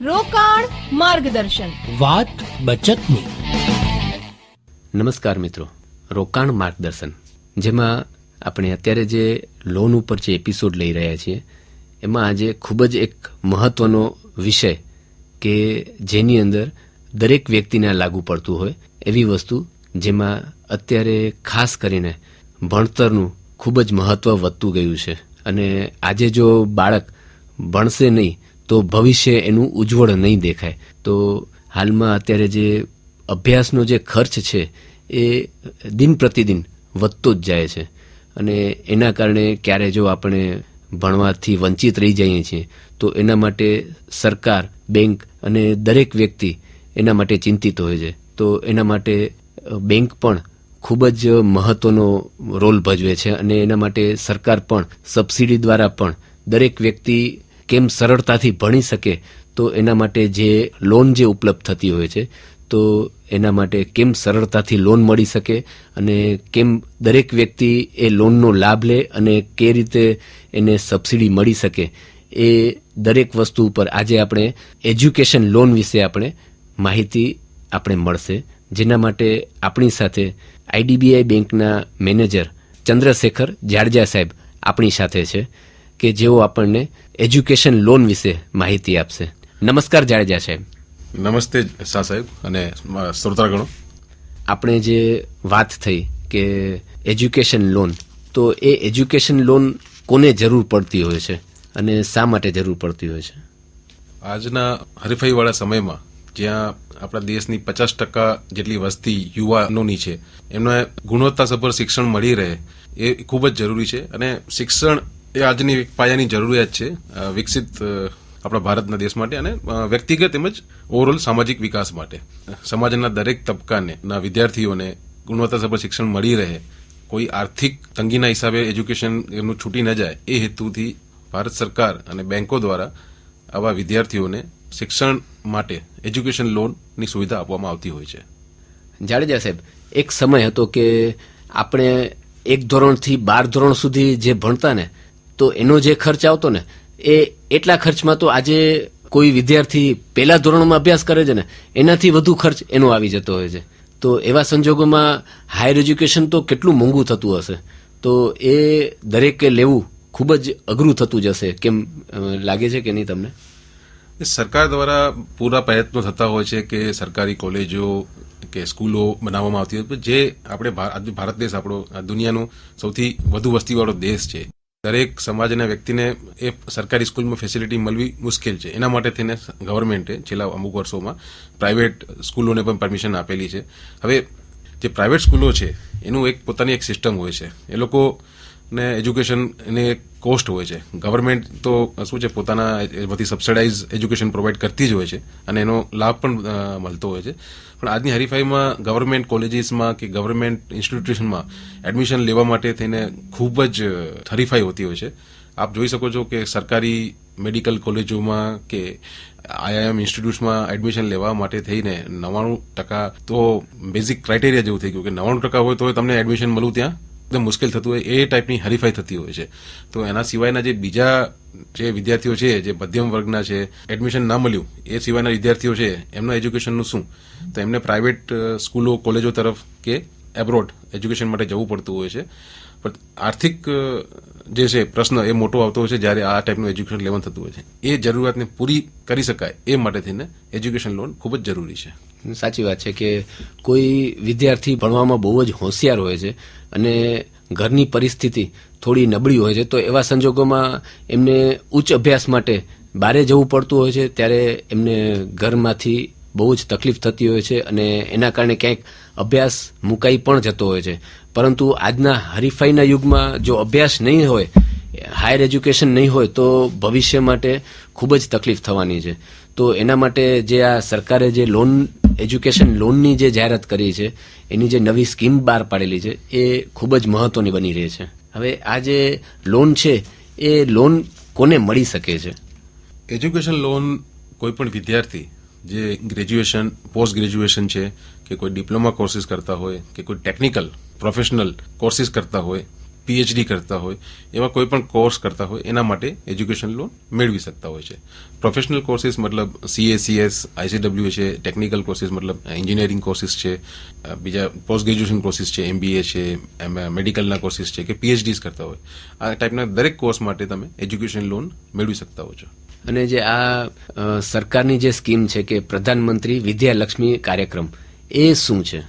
રોકાણ માર્ગદર્શન. વાત બચતની. નમસ્કાર મિત્રો. રોકાણ માર્ગદર્શન. જેમાં આપણે અત્યારે જે લોન ઉપર જે એપિસોડ લઈ રહ્યા છીએ એમાં આજે ખૂબ જ એક મહત્વનો વિષય કે જેની અંદર દરેક વ્યક્તિને લાગુ પડતું હોય એવી વસ્તુ જેમાં અત્યારે ખાસ કરીને ભણતરનું ખૂબ જ મહત્વ વધતું ગયું છે. અને આજે જો બાળક ભણશે નહીં તો ભવિષ્ય એનું ઉજ્જવળ નહીં દેખાય. તો હાલમાં અત્યારે જે અભ્યાસનો જે ખર્ચ છે, એ દિન પ્રતિદિન વધતો જ જાય છે. અને એના કારણે ક્યારે જો આપણે ભણવાથી વંચિત રહી જઈએ છીએ, તો એના માટે સરકાર, બેંક અને દરેક વ્યક્તિ એના માટે ચિંતિત હોય છે. તો એના માટે બેંક પણ ખૂબ જ મહત્વનો રોલ ભજવે છે અને એના માટે સરકાર પણ, સબસિડી દ્વારા પણ દરેક વ્યક્તિ કેમ સરળતાથી ભણી શકે, તો એના માટે જે લોન જે ઉપલબ્ધ થતી હોય છે, તો એના માટે કેમ સરળતાથી લોન મળી શકે અને કેમ દરેક વ્યક્તિ એ લોનનો લાભ લે અને કે રીતે એને સબસિડી મળી શકે, એ દરેક વસ્તુ ઉપર આજે આપણે એજ્યુકેશન લોન વિશે આપણે માહિતી આપણે મળશે. જેના માટે આપણી સાથે આઈડીબીઆઈ બેંકના મેનેજર ચંદ્રશેખર જાડેજા સાહેબ આપણી સાથે છે. કે જેઓ આપણને એજ્યુકેશન લોન વિશે માહિતી આપશે. નમસ્કાર જાડેજા સાહેબ. નમસ્તે શાહ સાહેબ અને શ્રોતાગણો. આપણે જે વાત થઈ કે એજ્યુકેશન લોન તો એ એજ્યુકેશન લોન કોને જરૂર પડતી હોય છે અને શા માટે જરૂર પડતી હોય છે? આજના હરીફાઈવાળા સમયમાં જ્યાં આપણા દેશની પચાસ ટકા જેટલી વસ્તી યુવાનોની છે એમને ગુણવત્તાસભર શિક્ષણ મળી રહે એ ખૂબ જ જરૂરી છે અને શિક્ષણ એ આજની પાયાની જરૂરિયાત છે વિકસિત આપણા ભારતના દેશ માટે અને વ્યક્તિગત તેમજ ઓવરઓલ સામાજિક વિકાસ માટે. સમાજના દરેક તબક્કાને, ના વિદ્યાર્થીઓને ગુણવત્તાસભર શિક્ષણ મળી રહે, કોઈ આર્થિક તંગીના હિસાબે એજ્યુકેશન એમનું છૂટી ન જાય, એ હેતુથી ભારત સરકાર અને બેંકો દ્વારા આવા વિદ્યાર્થીઓને શિક્ષણ માટે એજ્યુકેશન લોનની સુવિધા આપવામાં આવતી હોય છે. જાડેજા સાહેબ, એક સમય હતો કે આપણે એક ધોરણથી બાર ધોરણ સુધી જે ભણતા ને તો એનો જે ખર્ચ આવતો ને, એ એટલા ખર્ચમાં તો આજે કોઈ વિદ્યાર્થી પહેલા ધોરણમાં અભ્યાસ કરે છે ને, એનાથી વધુ ખર્ચ એનો આવી જતો હોય છે. તો એવા સંજોગોમાં હાયર એજ્યુકેશન તો કેટલું મોંઘું થતું હશે. તો એ દરેકે લેવું ખૂબ જ અઘરું થતું જશે કેમ લાગે છે કે નહીં તમને? સરકાર દ્વારા પૂરા પ્રયત્નો થતા હોય છે કે સરકારી કોલેજો કે સ્કૂલો બનાવવામાં આવતી હોય. જે આપણે ભારત દેશ આપણો દુનિયાનો સૌથી વધુ વસ્તીવાળો દેશ છે. દરેક સમાજના વ્યક્તિને એ સરકારી સ્કૂલમાં ફેસિલિટી મળવી મુશ્કેલ છે. એના માટે થઈને ગવર્મેન્ટે છેલ્લા અમુક વર્ષોમાં પ્રાઇવેટ સ્કૂલોને પણ પરમિશન આપેલી છે. હવે જે પ્રાઇવેટ સ્કૂલો છે, એનું એક પોતાની એક સિસ્ટમ હોય છે. એ લોકો ને એજ્યુકેશન એની એક કોસ્ટ હોય છે. ગવર્મેન્ટ તો શું છે, પોતાના બધી સબસિડાઇઝ એજ્યુકેશન પ્રોવાઈડ કરતી જ હોય છે અને એનો લાભ પણ મળતો હોય છે. પણ આજની હરીફાઈમાં ગવર્મેન્ટ કોલેજીસમાં કે ગવર્મેન્ટ ઇન્સ્ટિટ્યુશનમાં એડમિશન લેવા માટે થઈને ખૂબ જ હરીફાઈ હોતી હોય છે. આપ જોઈ શકો છો કે સરકારી મેડિકલ કોલેજોમાં કે આઈઆઈએમ ઇન્સ્ટિટ્યૂટમાં એડમિશન લેવા માટે થઈને નવ્વાણું ટકા તો બેઝિક ક્રાઇટેરિયા જેવું થઈ ગયું કે નવ્વાણું ટકા હોય તો તમને એડમિશન મળવું ત્યાં. એકદમ મુશ્કેલ થતું હોય એ ટાઈપની હરીફાઈ થતી હોય છે. તો એના સિવાયના જે બીજા જે વિદ્યાર્થીઓ છે, જે મધ્યમ વર્ગના છે એડમિશન ના મળ્યું, એ સિવાયના વિદ્યાર્થીઓ છે, એમના એજ્યુકેશનનું શું? તો એમને પ્રાઇવેટ સ્કૂલો, કોલેજો તરફ કે એબ્રોડ એજ્યુકેશન માટે જવું પડતું હોય છે. પણ આર્થિક જે છે, પ્રશ્ન એ મોટો આવતો હોય છે જ્યારે આ ટાઈપનું એજ્યુકેશન લેવલ થતું હોય છે. એ જરૂરિયાતને પૂરી કરી શકાય એ માટે થઈને એજ્યુકેશન લોન ખૂબ જ જરૂરી છે. સાચી વાત છે કે કોઈ વિદ્યાર્થી ભણવામાં બહુ જ હોશિયાર હોય છે અને ઘરની પરિસ્થિતિ થોડી નબળી હોય છે, તો એવા સંજોગોમાં એમને ઉચ્ચ અભ્યાસ માટે બારે જવું પડતું હોય છે, ત્યારે એમને ઘરમાંથી બહુ જ તકલીફ થતી હોય છે અને એના કારણે ક્યાંક અભ્યાસ મુકાઈ પણ જતો હોય છે. પરંતુ આજના હરીફાઈના યુગમાં જો અભ્યાસ નહીં હોય, હાયર એજ્યુકેશન નહીં હોય, તો ભવિષ્ય માટે ખૂબ જ તકલીફ થવાની છે. તો એના માટે જે આ સરકારે જે લોન એજ્યુકેશન લોનની જે જાહેરાત કરી છે, એની જે નવી સ્કીમ બહાર પાડેલી છે, એ ખૂબ જ મહત્વની બની રહી છે. હવે આ જે લોન છે, એ લોન કોને મળી શકે છે? એજ્યુકેશન લોન કોઈ પણ વિદ્યાર્થી, જે ગ્રેજ્યુએશન, પોસ્ટ ગ્રેજ્યુએશન છે, કે કોઈ ડિપ્લોમા કોર્સિસ કરતા હોય, કે કોઈ ટેકનિકલ, પ્રોફેશનલ કોર્સિસ કરતા હોય પીએચડી કરતા હોય એવા કોઈ પણ કોર્સ કરતા હોય એના માટે એજ્યુકેશન લોન મેળવી શકતા હોય છે. પ્રોફેશનલ કોર્સિસ મતલબ સીએસીએસ આઈસીડબલ્યુ છે ટેકનિકલ કોર્સિસ મતલબ એન્જિનિયરિંગ કોર્સિસ છે બીજા પોસ્ટ ગ્રેજ્યુએશન કોર્સિસ છે એમબીએ છે એમાં મેડિકલના કોર્સિસ છે કે પીએચડીઝ કરતા હોય. આ ટાઈપના દરેક કોર્સ માટે તમે એજ્યુકેશન લોન મેળવી શકતા હો છો. અને જે આ સરકારની જે સ્કીમ છે કે પ્રધાનમંત્રી વિદ્યાલક્ષ્મી કાર્યક્રમ એ શું છે?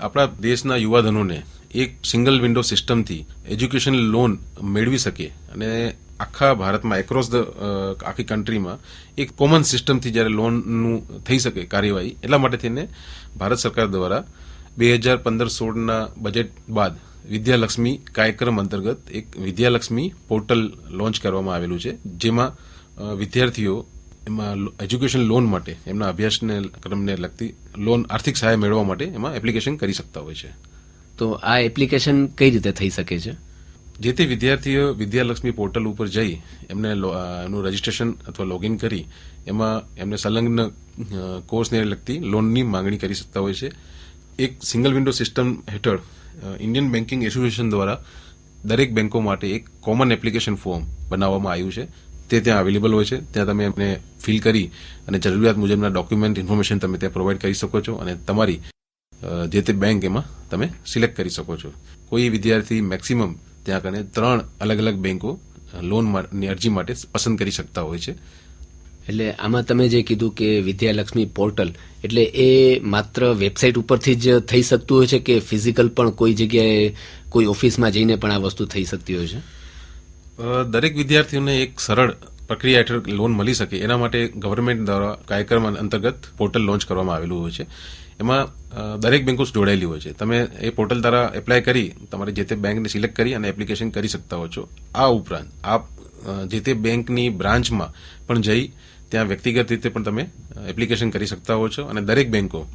આપણા દેશના યુવાધનોને એક સિંગલ વિન્ડો સિસ્ટમથી એજ્યુકેશન લોન મેળવી શકે અને આખા ભારતમાં એક્રોસ ધ આખી કન્ટ્રીમાં એક કોમન સિસ્ટમથી જ્યારે લોનનું થઈ શકે કાર્યવાહી, એટલા માટે થઈને ભારત સરકાર દ્વારા બે હજાર પંદર સોળના બજેટ બાદ વિદ્યાલક્ષ્મી કાર્યક્રમ અંતર્ગત એક વિદ્યાલક્ષ્મી પોર્ટલ લોન્ચ કરવામાં આવેલું છે, જેમાં વિદ્યાર્થીઓ એમાં એજ્યુકેશન લોન માટે, એમના અભ્યાસને, ક્રમને લગતી લોન આર્થિક સહાય મેળવવા માટે એમાં એપ્લિકેશન કરી શકતા હોય છે. તો આ એપ્લિકેશન કઈ રીતે થઈ શકે છે? જે તે વિદ્યાર્થીઓ વિદ્યાલક્ષ્મી પોર્ટલ ઉપર જઈ, એમને એનું રજીસ્ટ્રેશન અથવા લોગિન કરી, એમાં એમને સંલગ્ન કોર્સને લગતી લોનની માંગણી કરી શકતા હોય છે. એક સિંગલ વિન્ડો સિસ્ટમ હેઠળ ઇન્ડિયન બેન્કિંગ એસોસિએશન દ્વારા દરેક બેન્કો માટે એક કોમન એપ્લિકેશન ફોર્મ બનાવવામાં આવ્યું છે. તે ત્યાં અવેલેબલ હોય છે. ત્યાં તમે એમને ફિલ કરી અને જરૂરિયાત મુજબના ડોક્યુમેન્ટ, ઇન્ફોર્મેશન તમે ત્યાં પ્રોવાઈડ કરી શકો છો અને તમારી જે તે બેંક એમાં તમે સિલેક્ટ કરી શકો છો. કોઈ વિદ્યાર્થી મેક્સિમમ ત્યાં કને ત્રણ અલગ અલગ બેંકો લોનની અરજી માટે પસંદ કરી શકતા હોય છે. એટલે આમાં તમે જે કીધું કે વિદ્યાલક્ષ્મી પોર્ટલ એટલે એ માત્ર વેબસાઇટ ઉપરથી જ થઈ શકતું હોય છે કે ફિઝિકલ પણ કોઈ જગ્યાએ કોઈ ઓફિસમાં જઈને પણ આ વસ્તુ થઈ શકતી હોય છે? દરેક વિદ્યાર્થીઓને એક સરળ પ્રક્રિયા હેઠળ લોન મળી શકે. એના માટે ગવર્મેન્ટ દ્વારા કાર્યક્રમ અંતર્ગત પોર્ટલ લોન્ચ કરવામાં આવેલું હોય છે. એમાં દરેક બેંકો જોડાયેલી હોય છે. તમે એ પોર્ટલ દ્વારા એપ્લાય કરી, તમારે જે તે બેંકને સિલેક્ટ કરી અને એપ્લિકેશન કરી શકતા હો છો. આ ઉપરાંત, આપ જે તે બેંકની બ્રાન્ચમાં પણ જઈ, ત્યાં વ્યક્તિગત રીતે પણ તમે એપ્લિકેશન કરી શકતા હો છો અને દરેક બેંકો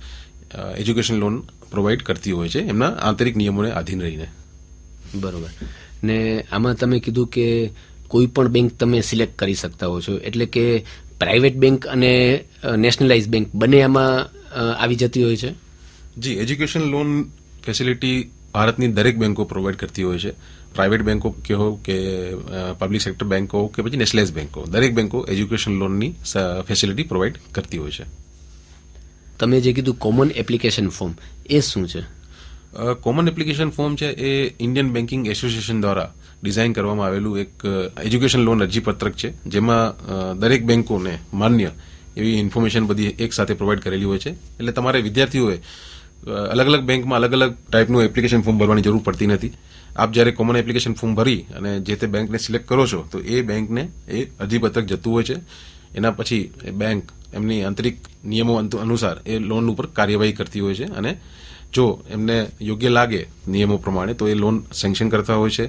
એજ્યુકેશન લોન પ્રોવાઈડ કરતી હોય છે. એમના આંતરિક નિયમોને આધીન રહીને. બરોબર. ને આમાં તમે કીધું કે કોઈ પણ બેંક તમે સિલેક્ટ કરી શકતા હો છો. એટલે કે પ્રાઇવેટ બેંક અને નેશનલાઇઝ બેંક બંને આમાં આવી જતી હોય છે? જી એજ્યુકેશન લોન ફેસિલિટી ભારતની દરેક બેંકો પ્રોવાઈડ કરતી હોય છે. પ્રાઇવેટ બેંકો કહો કે પબ્લિક સેક્ટર બેંકો કે પછી નેશનલાઇઝ બેંકો દરેક બેંકો એજ્યુકેશન લોનની ફેસિલિટી પ્રોવાઈડ કરતી હોય છે. તમે જે કીધું કોમન એપ્લિકેશન ફોર્મ એ શું છે? કોમન એપ્લિકેશન ફોર્મ છે એ ઇન્ડિયન બેન્કિંગ એસોસિએશન દ્વારા ડિઝાઇન કરવામાં આવેલું એક એજ્યુકેશન લોન અરજીપત્રક છે. જેમાં દરેક બેંકોને માન્ય એવી ઇન્ફોર્મેશન બધી એક સાથે પ્રોવાઈડ કરેલી હોય છે. એટલે તમારે વિદ્યાર્થીઓએ અલગ અલગ બેંકમાં અલગ અલગ ટાઈપનું એપ્લિકેશન ફોર્મ ભરવાની જરૂર પડતી નથી. આપ જ્યારે કોમન એપ્લિકેશન ફોર્મ ભરી અને જે તે બેંકને સિલેક્ટ કરો છો, તો એ બેંકને એ અરજીપત્રક જતું હોય છે. એના પછી એ બેંક એમની આંતરિક નિયમો અનુસાર એ લોન ઉપર કાર્યવાહી કરતી હોય છે. અને જો એમને યોગ્ય લાગે નિયમો પ્રમાણે, તો એ લોન સેન્કશન કરતા હોય છે.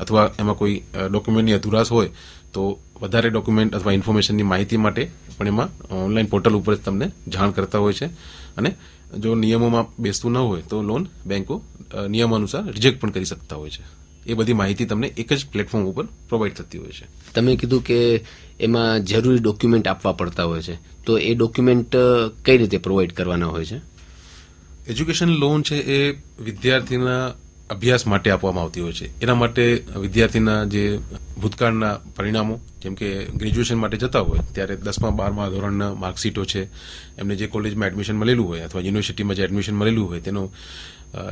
અથવા એમાં કોઈ ડોક્યુમેન્ટની અધુરાશ હોય, તો વધારે ડોક્યુમેન્ટ અથવા ઇન્ફોર્મેશનની માહિતી માટે પણ એમાં ઓનલાઈન પોર્ટલ ઉપર જ તમને જાણ કરતા હોય છે. અને જો નિયમોમાં બેસતું ન હોય તો લોન બેંકો નિયમ અનુસાર રિજેક્ટ પણ કરી શકતા હોય છે. એ બધી માહિતી તમને એક જ પ્લેટફોર્મ ઉપર પ્રોવાઈડ થતી હોય છે. તમે કીધું કે એમાં જરૂરી ડોક્યુમેન્ટ આપવા પડતા હોય છે. તો એ ડોક્યુમેન્ટ કઈ રીતે પ્રોવાઈડ કરવાના હોય છે? એજ્યુકેશન લોન છે એ વિદ્યાર્થીના અભ્યાસ માટે આપવામાં આવતી હોય છે. એના માટે વિદ્યાર્થીના જે ભૂતકાળના પરિણામો, જેમ કે ગ્રેજ્યુએશન માટે જતા હોય, ત્યારે દસમા, બારમા ધોરણના માર્કશીટો છે. એમને જે કોલેજમાં એડમિશન મળેલું હોય અથવા યુનિવર્સિટીમાં જે એડમિશન મળેલું હોય, તેનું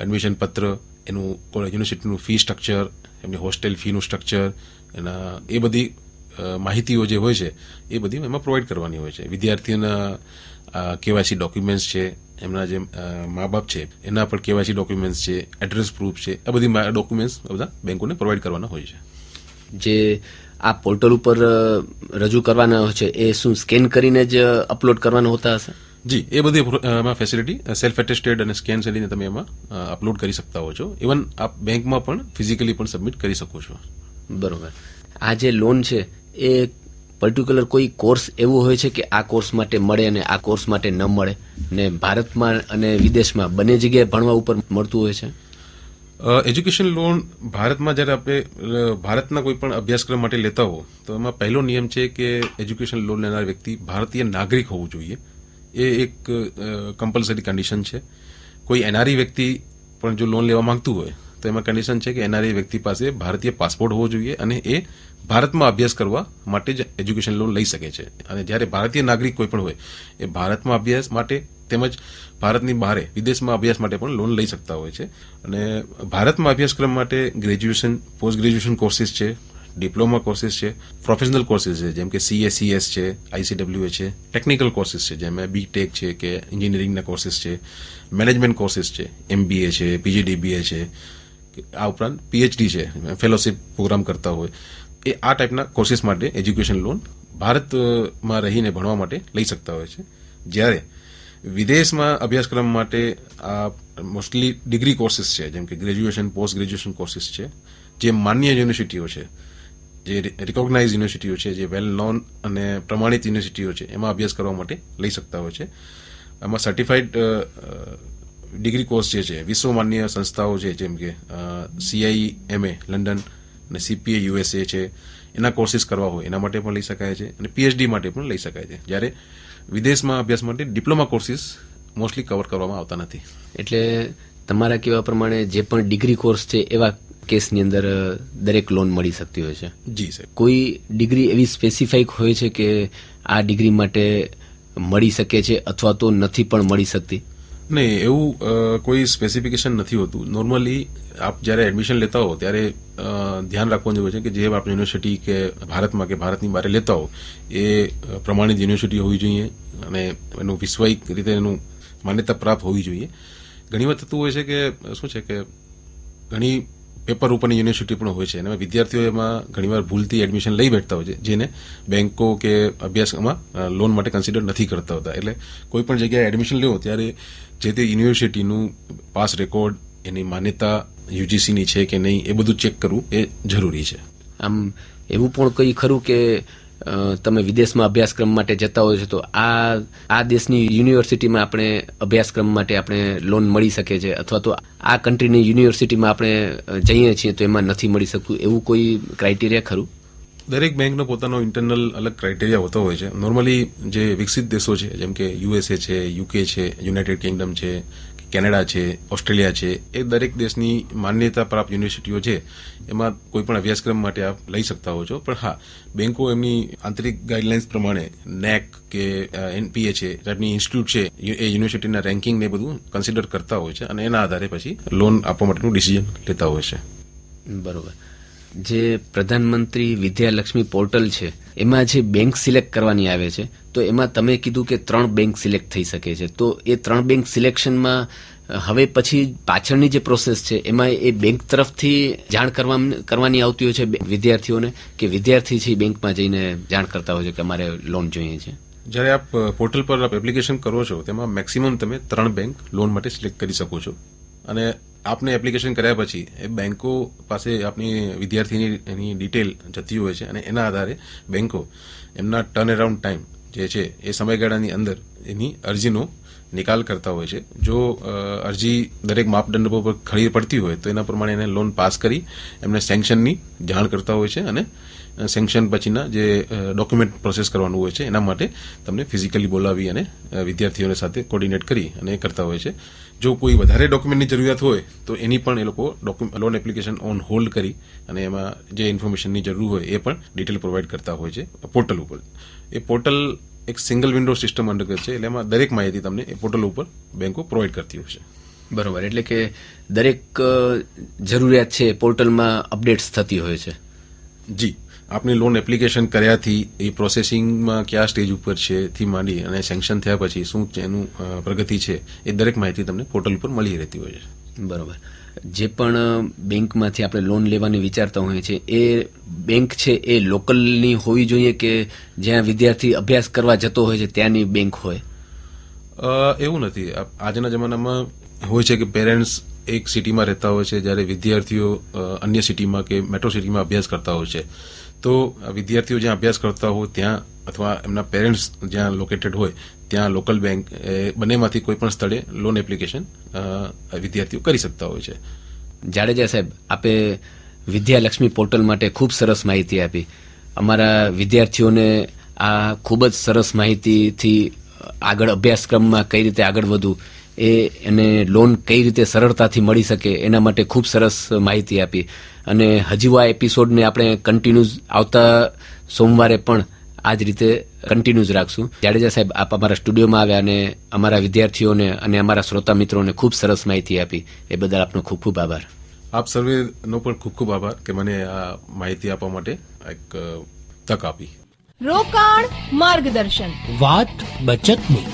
એડમિશન પત્ર, એનું કોલેજ યુનિવર્સિટીનું ફી સ્ટ્રક્ચર એમની હોસ્ટેલ ફીનું સ્ટ્રક્ચર એના, એ બધી માહિતીઓ જે હોય છે, એ બધી એમાં પ્રોવાઈડ કરવાની હોય છે. વિદ્યાર્થીઓના કેવાયસી ડોક્યુમેન્ટ્સ છે એમના જે મા બાપ છે એના પણ કેવાયસી ડોક્યુમેન્ટ્સ છે એડ્રેસ પ્રૂફ છે આ બધી ડોક્યુમેન્ટ્સ બધા બેંકોને પ્રોવાઈડ કરવાના હોય છે. જે આ પોર્ટલ ઉપર રજૂ કરવાના છે એ શું સ્કેન કરીને જ અપલોડ કરવાના હોતા હશે? જી એ બધી એમાં ફેસિલિટી સેલ્ફ એટેસ્ટેડ અને સ્કેન કરીને તમે એમાં અપલોડ કરી શકતા હો છો. ઇવન આપ બેંકમાં પણ ફિઝિકલી પણ સબમિટ કરી શકો છો. બરોબર. આ જે લોન છે એ પર્ટિક્યુલર કોઈ કોર્સ એવો હોય છે કે આ કોર્સ માટે મળે અને આ કોર્સ માટે ન મળે ને ભારતમાં અને વિદેશમાં બંને જગ્યાએ ભણવા ઉપર મળતું હોય છે? એજ્યુકેશન લોન ભારતમાં જ્યારે આપણે ભારતના કોઈ પણ અભ્યાસક્રમ માટે લેતા હો, તો એમાં પહેલો નિયમ છે કે એજ્યુકેશન લોન લેનાર વ્યક્તિ ભારતીય નાગરિક હોવું જોઈએ. એ એક કમ્પલસરી કન્ડિશન છે. કોઈ એનઆરઈ વ્યક્તિ પણ જો લોન લેવા માંગતું હોય, તો એમાં કન્ડિશન છે કે એનઆરઈ વ્યક્તિ પાસે ભારતીય પાસપોર્ટ હોવો જોઈએ અને એ ભારતમાં અભ્યાસ કરવા માટે જ એજ્યુકેશન લોન લઈ શકે છે. અને જ્યારે ભારતીય નાગરિક કોઈ પણ હોય, એ ભારતમાં અભ્યાસ માટે તેમજ ભારતની બહારે વિદેશમાં અભ્યાસ માટે પણ લોન લઈ શકતા હોય છે. અને ભારતમાં અભ્યાસક્રમ માટે ગ્રેજ્યુએશન પોસ્ટ ગ્રેજ્યુએશન કોર્સિસ છે ડિપ્લોમા કોર્સિસ છે પ્રોફેશનલ કોર્સિસ છે, જેમ કે સીએસીએસ છે આઈસીડબલ્યુએ છે ટેકનિકલ કોર્સિસ છે, જેમ બીટેક છે, કે એન્જિનિયરિંગના કોર્સિસ છે મેનેજમેન્ટ કોર્સિસ છે એમબીએ છે પીજીડીબીએ છે, આ ઉપરાંત પીએચડી છે ફેલોશીપ પ્રોગ્રામ કરતા હોય. એ આ ટાઈપના કોર્સિસ માટે એજ્યુકેશન લોન ભારતમાં રહીને ભણવા માટે લઈ શકતા હોય છે. જ્યારે વિદેશમાં અભ્યાસક્રમ માટે આ મોસ્ટલી ડિગ્રી કોર્સિસ છે, જેમ કે ગ્રેજ્યુએશન પોસ્ટ ગ્રેજ્યુએશન કોર્સિસ છે, જે માન્ય યુનિવર્સિટીઓ છે, જે રિકોગ્નાઇઝ યુનિવર્સિટીઓ છે, જે વેલ નોન અને પ્રમાણિત યુનિવર્સિટીઓ છે, એમાં અભ્યાસ કરવા માટે લઈ શકતા હોય છે. આમાં સર્ટિફાઈડ ડિગ્રી કોર્સ જે છે, વિશ્વ માન્ય સંસ્થાઓ છે, જેમ કે સીઆઈ એમએ લંડન અને સીપીએ યુએસએ છે એના કોર્સિસ કરવા હોય એના માટે પણ લઈ શકાય છે અને પીએચડી માટે પણ લઈ શકાય છે. જ્યારે વિદેશમાં અભ્યાસ માટે ડિપ્લોમા કોર્સિસ મોસ્ટલી કવર કરવામાં આવતા નથી. એટલે તમારા કહેવા પ્રમાણે જે પણ ડિગ્રી કોર્સ છે એવા કેસની અંદર દરેક લોન મળી શકતી હોય છે? જી સર કોઈ ડિગ્રી એવી સ્પેસિફાઈક હોય છે કે આ ડિગ્રી માટે મળી શકે છે અથવા તો નથી પણ મળી શકતી? નહીં, એવું કોઈ સ્પેસિફિકેશન નથી હોતું. નોર્મલી આપ જ્યારે એડમિશન લેતા હો, ત્યારે ધ્યાન રાખવાનું હોય છે કે જે આપણે યુનિવર્સિટી કે ભારતમાં કે ભારતની બહાર લેતા હો, એ પ્રમાણિત યુનિવર્સિટી હોવી જોઈએ અને એનું વિશ્વાયિક રીતે એનું માન્યતા પ્રાપ્ત હોવી જોઈએ. ઘણી વાર થતું હોય છે કે, શું છે કે, ઘણી પેપર ઉપરની યુનિવર્સિટી પણ હોય છે. અને વિદ્યાર્થીઓ એમાં ઘણીવાર ભૂલથી એડમિશન લઈ બેઠતા હોય છે, જેને બેન્કો કે અભ્યાસમાં લોન માટે કન્સિડર નથી કરતા હોતા. એટલે કોઈ પણ જગ્યાએ એડમિશન લેવો ત્યારે જે તે યુનિવર્સિટીનું પાસ રેકોર્ડ એની માન્યતા યુજીસીની છે કે નહીં, એ બધું ચેક કરવું એ જરૂરી છે. આમ એવું પણ કંઈ ખરું કે તમે વિદેશમાં અભ્યાસક્રમ માટે જતા હોય છો, તો આ આ દેશની યુનિવર્સિટીમાં આપણે અભ્યાસક્રમ માટે આપણે લોન મળી શકે છે, અથવા તો આ કન્ટ્રીની યુનિવર્સિટીમાં આપણે જઈએ છીએ, તો એમાં નથી મળી શકતું. એવું કોઈ ક્રાઇટેરિયા ખરું? દરેક બેંકનો પોતાનો ઇન્ટરનલ અલગ ક્રાઇટેરિયા હોતો હોય છે. નોર્મલી જે વિકસિત દેશો છે, જેમ કે યુએસએ છે યુકે છે યુનાઇટેડ કિંગડમ છે કેનેડા છે, ઓસ્ટ્રેલિયા છે, એ દરેક દેશની માન્યતા પ્રાપ્ત યુનિવર્સિટીઓ છે, એમાં કોઈ પણ અભ્યાસક્રમ માટે આપ લઈ શકતા હો છો. પણ હા, બેંકો એમની આંતરિક ગાઈડલાઇન્સ પ્રમાણે નેક કે એનપીએ છે ટાઈપની ઇન્સ્ટિટ્યૂટ છે એ યુનિવર્સિટીના રેન્કિંગ ને બધું કન્સિડર કરતા હોય છે અને એના આધારે પછી લોન આપવા માટેનું ડિસિઝન લેતા હોય છે. બરોબર. જે પ્રધાનમંત્રી વિદ્યાલક્ષ્મી પોર્ટલ છે, એમાં જે બેંક સિલેક્ટ કરવાની આવે છે, તો એમાં તમે કીધું કે ત્રણ બેંક સિલેક્ટ થઈ શકે છે. તો એ ત્રણ બેંક સિલેક્શનમાં હવે પછી પાછળની જે પ્રોસેસ છે, એમાં એ બેંક તરફથી જાણ કરવા કરવાની આવતી હોય છે વિદ્યાર્થીઓને, કે વિદ્યાર્થી છે બેંકમાં જઈને જાણ કરતા હોય છે કે અમારે લોન જોઈએ છે. જ્યારે આપ પોર્ટલ પર આપ એપ્લિકેશન કરો છો, તેમાં મેક્સિમમ તમે ત્રણ બેંક લોન માટે સિલેક્ટ કરી શકો છો. અને આપને એપ્લિકેશન કર્યા પછી એ બેંકો પાસે આપની વિદ્યાર્થીની એની ડિટેલ જતી હોય છે અને એના આધારે બેંકો એમના ટર્ન અરાઉન્ડ ટાઈમ જે છે એ સમયગાળાની અંદર એની અરજીનો નિકાલ કરતા હોય છે. જો અરજી દરેક માપદંડ પર ખડી પડતી હોય તો એના પ્રમાણે એને લોન પાસ કરી એમને સેન્કશનની જાણ કરતા હોય છે અને સેન્કશન પછીના જે ડોક્યુમેન્ટ પ્રોસેસ કરવાનું હોય છે એના માટે તમને ફિઝિકલી બોલાવી અને વિદ્યાર્થીઓને સાથે કોર્ડિનેટ કરી અને એ કરતા હોય છે. જો કોઈ વધારે ડોક્યુમેન્ટની જરૂરિયાત હોય તો એની પણ એ લોકો લોન એપ્લિકેશન ઓન હોલ્ડ કરી અને એમાં જે ઇન્ફોર્મેશનની જરૂર હોય એ પણ ડિટેલ પ્રોવાઈડ કરતા હોય છે પોર્ટલ ઉપર. એ પોર્ટલ એક સિંગલ વિન્ડો સિસ્ટમ અંતર્ગત છે એટલે એમાં દરેક માહિતી તમને એ પોર્ટલ ઉપર બેંકો પ્રોવાઈડ કરતી હોય છે. બરોબર એટલે કે દરેક જરૂરિયાત છે પોર્ટલમાં અપડેટ્સ થતી હોય છે. જી. આપની લોન એપ્લિકેશન કર્યાથી એ પ્રોસેસિંગમાં કયા સ્ટેજ ઉપર છે થી માંડી અને સેન્કશન થયા પછી શું એનું પ્રગતિ છે એ દરેક માહિતી તમને પોર્ટલ ઉપર મળી રહેતી હોય છે. બરાબર. જે પણ બેંકમાંથી આપણે લોન લેવાની વિચારતા હોઈએ છીએ એ બેંક છે એ લોકલની હોવી જોઈએ કે જ્યાં વિદ્યાર્થી અભ્યાસ કરવા જતો હોય છે ત્યાંની બેંક હોય? એવું નથી. આજના જમાનામાં હોય છે કે પેરેન્ટ્સ એક સિટીમાં રહેતા હોય છે જ્યારે વિદ્યાર્થીઓ અન્ય સિટીમાં કે મેટ્રો સિટીમાં અભ્યાસ કરતા હોય છે. તો વિદ્યાર્થીઓ જ્યાં અભ્યાસ કરતા હોય, ત્યાં અથવા એમના પેરેન્ટ્સ જ્યાં લોકેટેડ હોય, ત્યાં લોકલ બેંક બંનેમાંથી કોઈ પણ સ્થળે લોન એપ્લિકેશન વિદ્યાર્થીઓ કરી શકતા હોય છે. જાડેજા સાહેબ, આપે વિદ્યાલક્ષ્મી પોર્ટલ માટે ખૂબ સરસ માહિતી આપી. અમારા વિદ્યાર્થીઓને આ ખૂબ જ સરસ માહિતીથી આગળ અભ્યાસક્રમમાં કઈ રીતે આગળ વધવું એ એને લોન કઈ રીતે સરળતાથી મળી શકે એના માટે ખૂબ સરસ માહિતી આપી. અને હજુ આ એપિસોડને આપણે કન્ટિન્યુઝ આવતા સોમવારે પણ આ જ રીતે કન્ટિન્યુઝ રાખશું. જાડેજા સાહેબ આપ અમારા સ્ટુડિયોમાં આવ્યા અને અમારા વિદ્યાર્થીઓને અને અમારા શ્રોતા મિત્રોને ખૂબ સરસ માહિતી આપી. એ બદલ આપનો ખૂબ ખૂબ આભાર. આપ સર્વેનો પણ ખૂબ ખૂબ આભાર કે મને આ માહિતી આપવા માટે એક તક આપી. રોકાણ માર્ગદર્શન. વાત બચતની